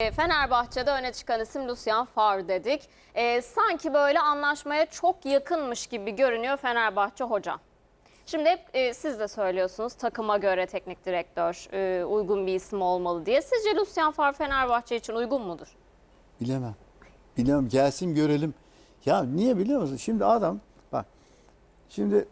E, Fenerbahçe'de öne çıkan isim Lucien Favre dedik. E, sanki böyle anlaşmaya çok yakınmış gibi görünüyor Fenerbahçe hoca. Şimdi hep e, siz de söylüyorsunuz takıma göre teknik direktör e, uygun bir isim olmalı diye. Sizce Lucien Favre Fenerbahçe için uygun mudur? Bilemem. Bilemem. Gelsin görelim. Ya niye biliyor musun? Şimdi adam bak. Şimdi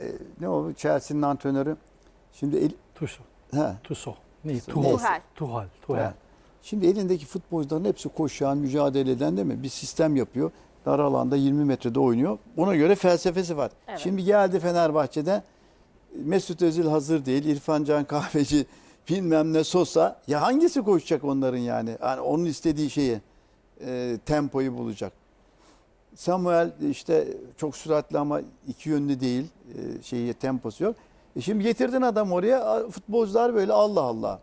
e, ne o Chelsea'nin antrenörü. Şimdi el, Tuso. he, Tuso. Ne? Tuhal. Tuhal. Tuhal. Tuhal. Şimdi elindeki futbolcuların hepsi koşan, mücadele eden değil mi? Bir sistem yapıyor. Dar alanda 20 metrede oynuyor. Ona göre felsefesi var. Evet. Şimdi geldi Fenerbahçe'de Mesut Özil hazır değil. İrfan Can Kahveci bilmem ne Sosa. Ya hangisi koşacak onların yani? Yani onun istediği şeyi e, tempoyu bulacak. Samuel işte çok süratli ama iki yönlü değil. E, şeyi temposu yok. E şimdi getirdin adam oraya futbolcular böyle Allah Allah.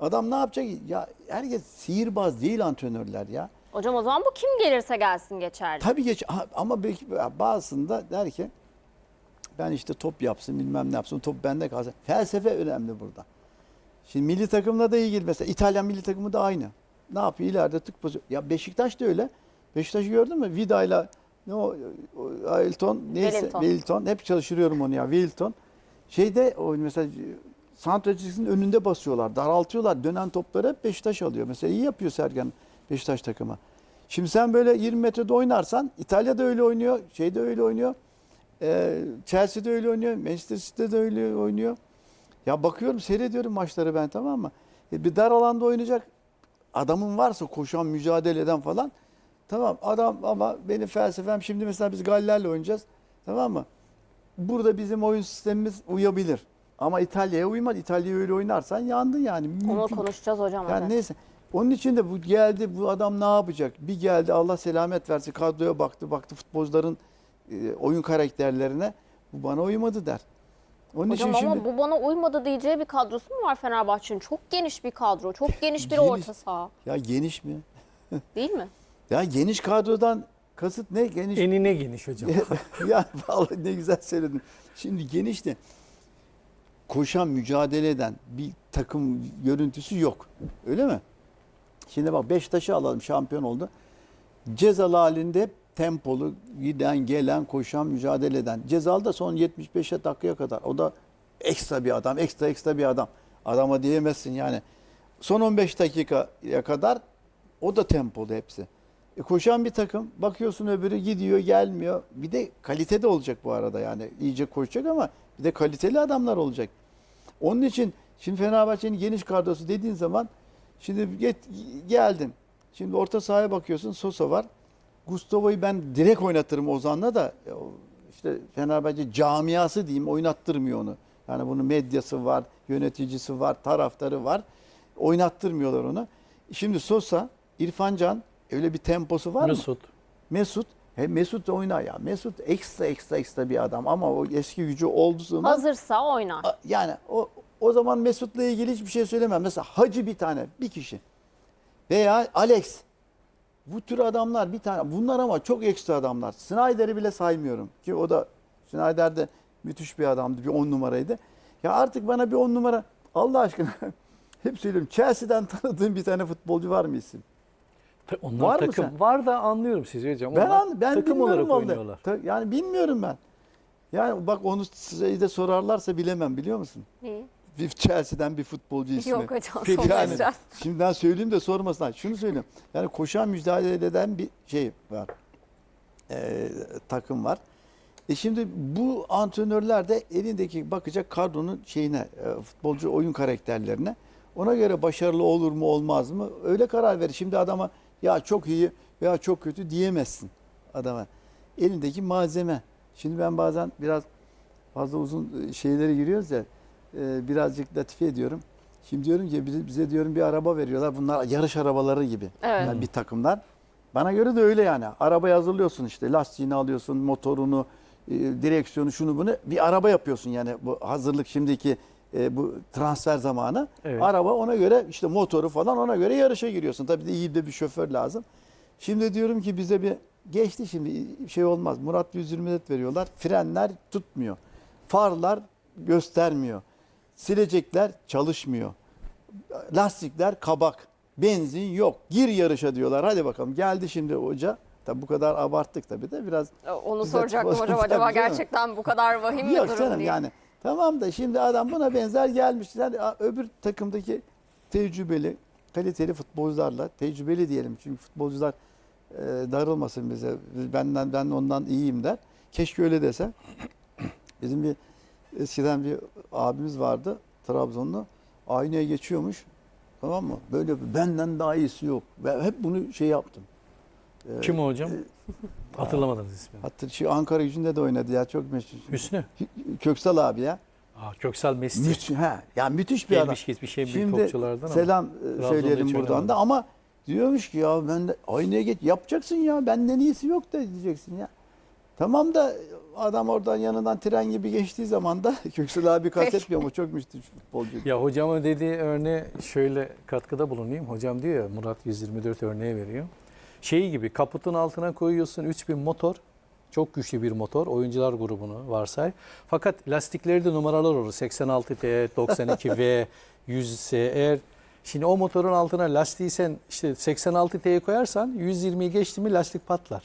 Adam ne yapacak? Ya herkes sihirbaz değil antrenörler ya. Hocam o zaman bu kim gelirse gelsin geçerli. Tabii geç ama belki bazısında der ki ben işte top yapsın bilmem ne yapsın top bende kalsın. Felsefe önemli burada. Şimdi milli takımla da ilgili mesela İtalyan milli takımı da aynı. Ne yapıyor ileride tık pozisyon. Ya Beşiktaş da öyle. Beşiktaş'ı gördün mü? Vida'yla ne o, o Ailton neyse Wellington. Wellington. hep çalıştırıyorum onu ya Wellington. Şeyde o mesela santra çizgisinin önünde basıyorlar, daraltıyorlar. Dönen topları hep Beşiktaş alıyor. Mesela iyi yapıyor Sergen Beşiktaş takımı. Şimdi sen böyle 20 metrede oynarsan İtalya'da öyle oynuyor, şeyde öyle oynuyor. Ee, Chelsea'de öyle oynuyor, Manchester City'de de öyle oynuyor. Ya bakıyorum seyrediyorum maçları ben tamam mı? E, bir dar alanda oynayacak adamın varsa koşan, mücadele eden falan. Tamam adam ama benim felsefem şimdi mesela biz Galler'le oynayacağız. Tamam mı? Burada bizim oyun sistemimiz uyabilir. Ama İtalya'ya uymaz. İtalya'ya öyle oynarsan yandın yani. Onu Mümkün- konuşacağız hocam. yani evet. neyse. Onun için de bu geldi bu adam ne yapacak? Bir geldi Allah selamet versin kadroya baktı baktı futbolcuların e, oyun karakterlerine bu bana uymadı der. Onun Hocam için ama şimdi bu bana uymadı diyeceği bir kadrosu mu var Fenerbahçe'nin? Çok geniş bir kadro, çok geniş bir Geniş. orta saha. ya geniş mi? Değil mi? Ya geniş kadrodan kasıt ne? Geniş Enine geniş hocam. ya vallahi ne güzel söyledin. Şimdi geniş de koşan, mücadele eden bir takım görüntüsü yok. Öyle mi? Şimdi bak Beşiktaş'ı alalım şampiyon oldu. Cezalı halinde tempolu giden, gelen, koşan, mücadele eden. Cezalı da son 75 dakikaya kadar. O da ekstra bir adam, ekstra ekstra bir adam. Adama diyemezsin yani. Son 15 dakikaya kadar o da tempolu hepsi. E koşan bir takım bakıyorsun öbürü gidiyor gelmiyor. Bir de kalite de olacak bu arada yani iyice koşacak ama bir de kaliteli adamlar olacak. Onun için şimdi Fenerbahçe'nin geniş kadrosu dediğin zaman şimdi get, geldin. Şimdi orta sahaya bakıyorsun Sosa var. Gustavo'yu ben direkt oynatırım Ozan'la da işte Fenerbahçe camiası diyeyim oynattırmıyor onu. Yani bunun medyası var, yöneticisi var, taraftarı var. Oynattırmıyorlar onu. Şimdi Sosa, İrfan Can öyle bir temposu var mı? Mesut. Mesut, he Mesut oynar ya. Mesut ekstra ekstra ekstra bir adam ama o eski gücü olduğu zaman Hazırsa oynar. Yani o o zaman Mesut'la ilgili hiçbir şey söylemem. Mesela Hacı bir tane, bir kişi. Veya Alex. Bu tür adamlar bir tane. Bunlar ama çok ekstra adamlar. Snyder'i bile saymıyorum. Ki o da Snyder de müthiş bir adamdı. Bir on numaraydı. Ya artık bana bir on numara Allah aşkına hep söylüyorum. Chelsea'den tanıdığım bir tane futbolcu var mı isim? Ta- Onlar Var mı takım. sen? Var da anlıyorum sizi hocam. Ben Onlar ben takım olarak vallahi. oynuyorlar. Ta- Yani bilmiyorum ben. Yani bak onu size de sorarlarsa bilemem biliyor musun? İyi. Bir Chelsea'den bir futbolcu ismi. Yok hocam Yani sormayacağız. şimdiden söyleyeyim de sormasınlar. Şunu söyleyeyim. Yani koşan mücadele eden bir şey var. Ee, takım var. E şimdi bu antrenörler de elindeki bakacak kadronun şeyine, e, futbolcu oyun karakterlerine. Ona göre başarılı olur mu olmaz mı? Öyle karar verir. Şimdi adama ya çok iyi veya çok kötü diyemezsin adama. Elindeki malzeme. Şimdi ben bazen biraz fazla uzun e, şeylere giriyoruz ya e, birazcık latife ediyorum. Şimdi diyorum ki bize, diyorum bir araba veriyorlar. Bunlar yarış arabaları gibi. Evet. Yani bir takımlar. Bana göre de öyle yani. Arabayı hazırlıyorsun işte. Lastiğini alıyorsun, motorunu, e, direksiyonu, şunu bunu. Bir araba yapıyorsun yani bu hazırlık şimdiki e, bu transfer zamanı. Evet. Araba ona göre işte motoru falan ona göre yarışa giriyorsun. Tabii de iyi de bir şoför lazım. Şimdi diyorum ki bize bir geçti şimdi şey olmaz. Murat 120 net veriyorlar. Frenler tutmuyor. Farlar göstermiyor. Silecekler çalışmıyor. Lastikler kabak. Benzin yok. Gir yarışa diyorlar. Hadi bakalım. Geldi şimdi hoca. Tabi bu kadar abarttık tabii de biraz. Onu soracaktım hocam acaba Tabii gerçekten bu kadar vahim mi Yok durum canım diye. yani. Tamam da şimdi adam buna benzer gelmiş. Yani öbür takımdaki tecrübeli, kaliteli futbolcularla, tecrübeli diyelim çünkü futbolcular e, darılmasın bize. Benden ben ondan iyiyim der. Keşke öyle dese. Bizim bir eskiden bir abimiz vardı Trabzonlu. Aynaya geçiyormuş. Tamam mı? Böyle benden daha iyisi yok. Ben hep bunu şey yaptım. Ee, Kim o hocam? Hatırlamadınız ismini. Hatta şu Ankara gücünde de oynadı ya çok meşhur. Hüsnü. Köksal abi ya. Aa, Köksal Messi. Müthiş, ha, ya müthiş bir adam. Gelmiş geçmiş en büyük Şimdi topçulardan ama. selam e, Trabzon'da söyleyelim hiç buradan oynamadı. da ama diyormuş ki ya ben de aynaya geç yapacaksın ya benden iyisi yok da diyeceksin ya. Tamam da adam oradan yanından tren gibi geçtiği zaman da Köksal abi kastetmiyor mu çok müthiş futbolcu. Ya hocamın dediği örneğe şöyle katkıda bulunayım. Hocam diyor ya Murat 124 örneği veriyor. Şey gibi kaputun altına koyuyorsun 3000 motor. Çok güçlü bir motor. Oyuncular grubunu varsay. Fakat lastiklerde numaralar olur. 86T, 92V, 100SR. Şimdi o motorun altına lastiği sen işte 86T'ye koyarsan 120'yi geçti mi lastik patlar.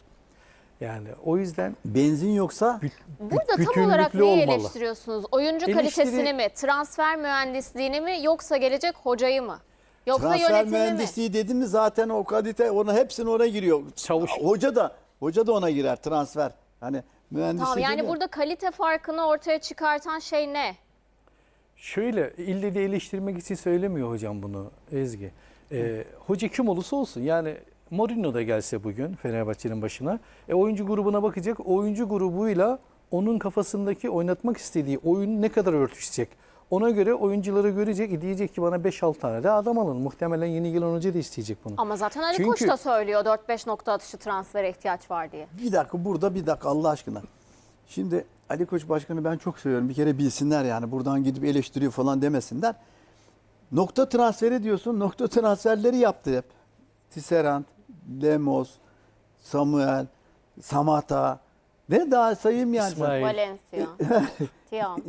Yani o yüzden Benzin yoksa Burada tam olarak neyi olmalı. eleştiriyorsunuz? Oyuncu Eleştiri- kalitesini mi, transfer mühendisliğini mi yoksa gelecek hocayı mı? Yoksa transfer yönetimi mi? mühendisliği dedim mi zaten o kalite ona hepsini oraya giriyor. Çavuş. Hoca da hoca da ona girer transfer. Hani mühendislik Tamam yani burada kalite farkını ortaya çıkartan şey ne? Şöyle ille de eleştirmek için söylemiyor hocam bunu Ezgi. Ee, hoca kim olursa olsun yani Mourinho da gelse bugün Fenerbahçe'nin başına e, oyuncu grubuna bakacak. Oyuncu grubuyla onun kafasındaki oynatmak istediği oyun ne kadar örtüşecek. Ona göre oyuncuları görecek diyecek ki bana 5-6 tane de adam alın. Muhtemelen yeni gelen hoca da isteyecek bunu. Ama zaten Ali Çünkü- Koç da söylüyor 4-5 nokta atışı transfere ihtiyaç var diye. Bir dakika burada bir dakika Allah aşkına. Şimdi Ali Koç Başkanı ben çok seviyorum. Bir kere bilsinler yani buradan gidip eleştiriyor falan demesinler. Nokta transferi diyorsun. Nokta transferleri yaptı hep. Tisserand, Lemos, Samuel, Samata. Ne daha sayayım yani. İsmail. Valencia, Tiam.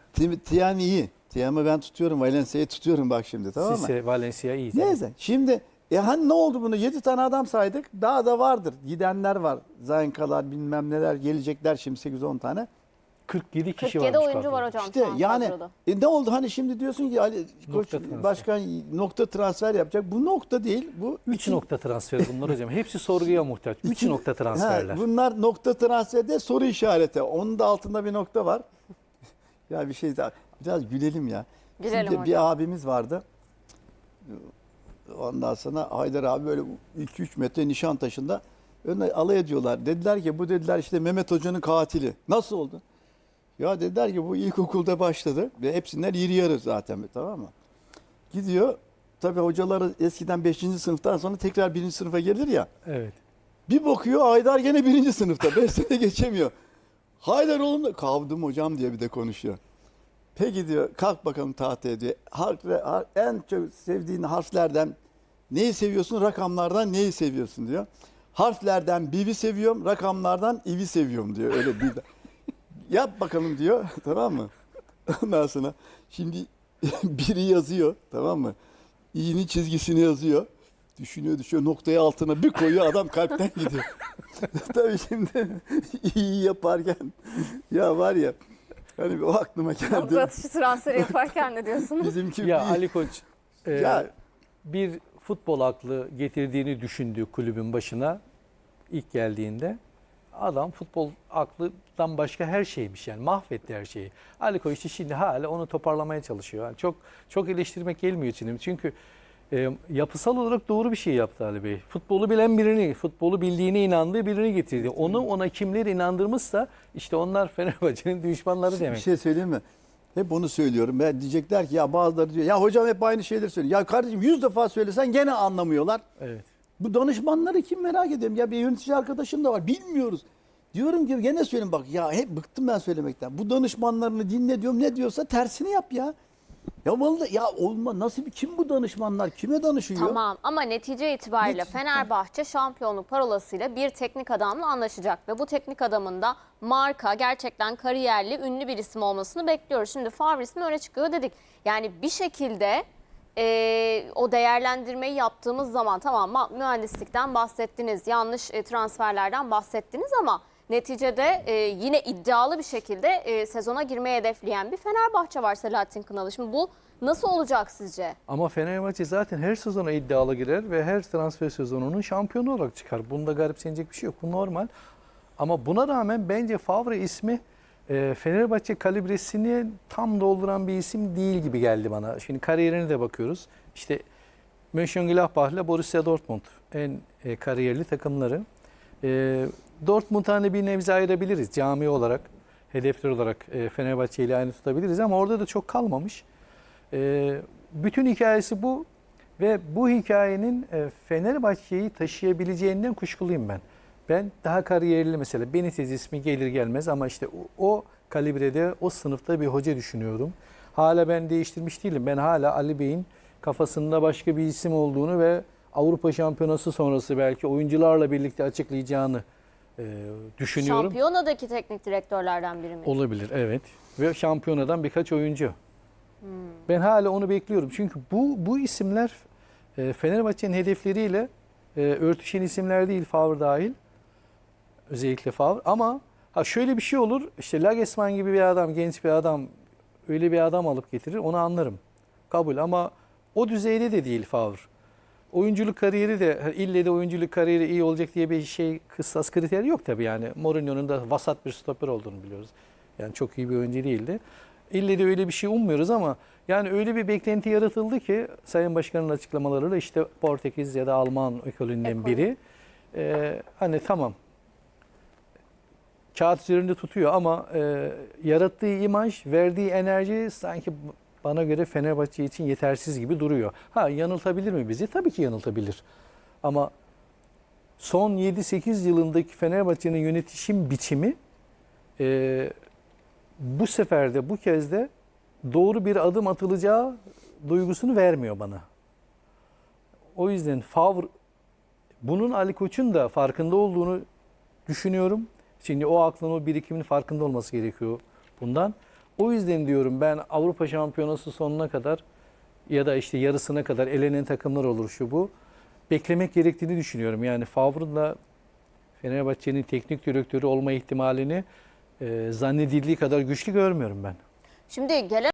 Tim- Tiam iyi. Tiam'ı ben tutuyorum. Valencia'yı tutuyorum bak şimdi tamam mı? Sisse, Valencia iyi. tabii. Neyse şimdi e hani ne oldu bunu? 7 tane adam saydık. Daha da vardır. Gidenler var. Zaynkalar bilmem neler gelecekler şimdi 8-10 tane. 47 kişi 47 varmış oyuncu kadroda. var hocam İşte şu an yani kadroda. e ne oldu? Hani şimdi diyorsun ki Ali Koç transfer. başkan nokta transfer yapacak. Bu nokta değil. Bu 3 iki- nokta transferi bunlar hocam. Hepsi sorguya muhtaç. 3 iki- nokta transferler. Ha, bunlar nokta transferde soru işareti. Onun da altında bir nokta var. ya bir şey daha. Biraz gülelim ya. Gülelim Şimdi hocam. bir abimiz vardı. Ondan sonra Haydar abi böyle 2-3 metre nişan taşında önüne alay ediyorlar. Dediler ki bu dediler işte Mehmet Hoca'nın katili. Nasıl oldu? Ya dediler ki bu ilkokulda başladı ve hepsinden iri yarı zaten tamam mı? Gidiyor. Tabii hocaları eskiden 5. sınıftan sonra tekrar 1. sınıfa gelir ya. Evet. Bir bakıyor Haydar gene birinci sınıfta. Beş sene geçemiyor. Haydar oğlum da kavdım hocam diye bir de konuşuyor. Peki diyor kalk bakalım tahtaya diyor. Harf, har- en çok sevdiğin harflerden neyi seviyorsun? Rakamlardan neyi seviyorsun diyor. Harflerden bivi seviyorum, rakamlardan ivi seviyorum diyor. Öyle bir. Yap bakalım diyor. Tamam mı? Ondan sonra şimdi biri yazıyor. Tamam mı? İğinin çizgisini yazıyor. Düşünüyor düşüyor noktayı altına bir koyuyor adam kalpten gidiyor. Tabii şimdi iyi yaparken ya var ya hani o aklıma geldi. atışı transferi yaparken ne diyorsunuz? Bizimki Ya bir- Ali Koç e, Ya- bir futbol aklı getirdiğini düşündüğü kulübün başına ilk geldiğinde adam futbol aklından başka her şeymiş yani mahvetti her şeyi. Ali Koç şimdi hala onu toparlamaya çalışıyor. Yani çok çok eleştirmek gelmiyor için. Çünkü e, yapısal olarak doğru bir şey yaptı Ali Bey. Futbolu bilen birini, futbolu bildiğine inandığı birini getirdi. Onu ona kimler inandırmışsa işte onlar Fenerbahçe'nin düşmanları Bir demek. şey söyleyeyim mi? Hep onu söylüyorum. Ben diyecekler ki ya bazıları diyor ya hocam hep aynı şeyleri söylüyor. Ya kardeşim yüz defa söylesen gene anlamıyorlar. Evet. Bu danışmanları kim merak ediyorum. Ya bir yönetici arkadaşım da var. Bilmiyoruz. Diyorum ki gene söyleyeyim bak ya hep bıktım ben söylemekten. Bu danışmanlarını dinle diyorum ne diyorsa tersini yap ya. Ya vallahi ya olma nasıl bir kim bu danışmanlar? Kime danışıyor? Tamam ama netice itibariyle Netice- Fenerbahçe şampiyonluk parolasıyla bir teknik adamla anlaşacak ve bu teknik adamın da marka gerçekten kariyerli ünlü bir isim olmasını bekliyoruz. Şimdi Favre ismi öne çıkıyor dedik. Yani bir şekilde e, o değerlendirmeyi yaptığımız zaman tamam ma- mühendislikten bahsettiniz, yanlış e, transferlerden bahsettiniz ama neticede e, yine iddialı bir şekilde e, sezona girmeyi hedefleyen bir Fenerbahçe var Selahattin Kınalı. Şimdi bu nasıl olacak sizce? Ama Fenerbahçe zaten her sezona iddialı girer ve her transfer sezonunun şampiyonu olarak çıkar. Bunda garipsenecek bir şey yok. Bu normal. Ama buna rağmen bence Favre ismi e, Fenerbahçe kalibresini tam dolduran bir isim değil gibi geldi bana. Şimdi kariyerine de bakıyoruz. İşte Mönchengladbach ile Borussia Dortmund en e, kariyerli takımları. E, Dortmund hani bir nebze ayırabiliriz cami olarak, hedefler olarak e, Fenerbahçe ile aynı tutabiliriz ama orada da çok kalmamış. E, bütün hikayesi bu ve bu hikayenin e, Fenerbahçe'yi taşıyabileceğinden kuşkuluyum ben. Ben daha kariyerli mesela Benitez ismi gelir gelmez ama işte o, o kalibrede, o sınıfta bir hoca düşünüyorum. Hala ben değiştirmiş değilim. Ben hala Ali Bey'in kafasında başka bir isim olduğunu ve Avrupa Şampiyonası sonrası belki oyuncularla birlikte açıklayacağını e, düşünüyorum. Şampiyonadaki teknik direktörlerden biri mi? Olabilir evet. Ve şampiyonadan birkaç oyuncu. Ben hala onu bekliyorum. Çünkü bu bu isimler e, Fenerbahçe'nin hedefleriyle e, örtüşen isimler değil Favre dahil. Özellikle Favre ama ha şöyle bir şey olur. İşte Lagesman gibi bir adam, genç bir adam öyle bir adam alıp getirir onu anlarım. Kabul ama o düzeyde de değil Favre. Oyunculuk kariyeri de ille de oyunculuk kariyeri iyi olacak diye bir şey kıssas kriteri yok tabii yani. Mourinho'nun da vasat bir stoper olduğunu biliyoruz. Yani çok iyi bir oyuncu değildi. İlle de öyle bir şey ummuyoruz ama yani öyle bir beklenti yaratıldı ki Sayın Başkan'ın açıklamalarıyla işte Portekiz ya da Alman ekolünden Ekol. biri e, hani tamam kağıt üzerinde tutuyor ama e, yarattığı imaj, verdiği enerji sanki bana göre Fenerbahçe için yetersiz gibi duruyor. Ha yanıltabilir mi bizi? Tabii ki yanıltabilir. Ama son 7-8 yılındaki Fenerbahçe'nin yönetişim biçimi e, bu sefer de bu kez de doğru bir adım atılacağı duygusunu vermiyor bana. O yüzden Favre bunun Ali Koç'un da farkında olduğunu düşünüyorum. Şimdi o aklın o birikimin farkında olması gerekiyor bundan. O yüzden diyorum ben Avrupa Şampiyonası sonuna kadar ya da işte yarısına kadar elenen takımlar olur şu bu. Beklemek gerektiğini düşünüyorum. Yani Favre'la Fenerbahçe'nin teknik direktörü olma ihtimalini e, zannedildiği kadar güçlü görmüyorum ben. Şimdi gelen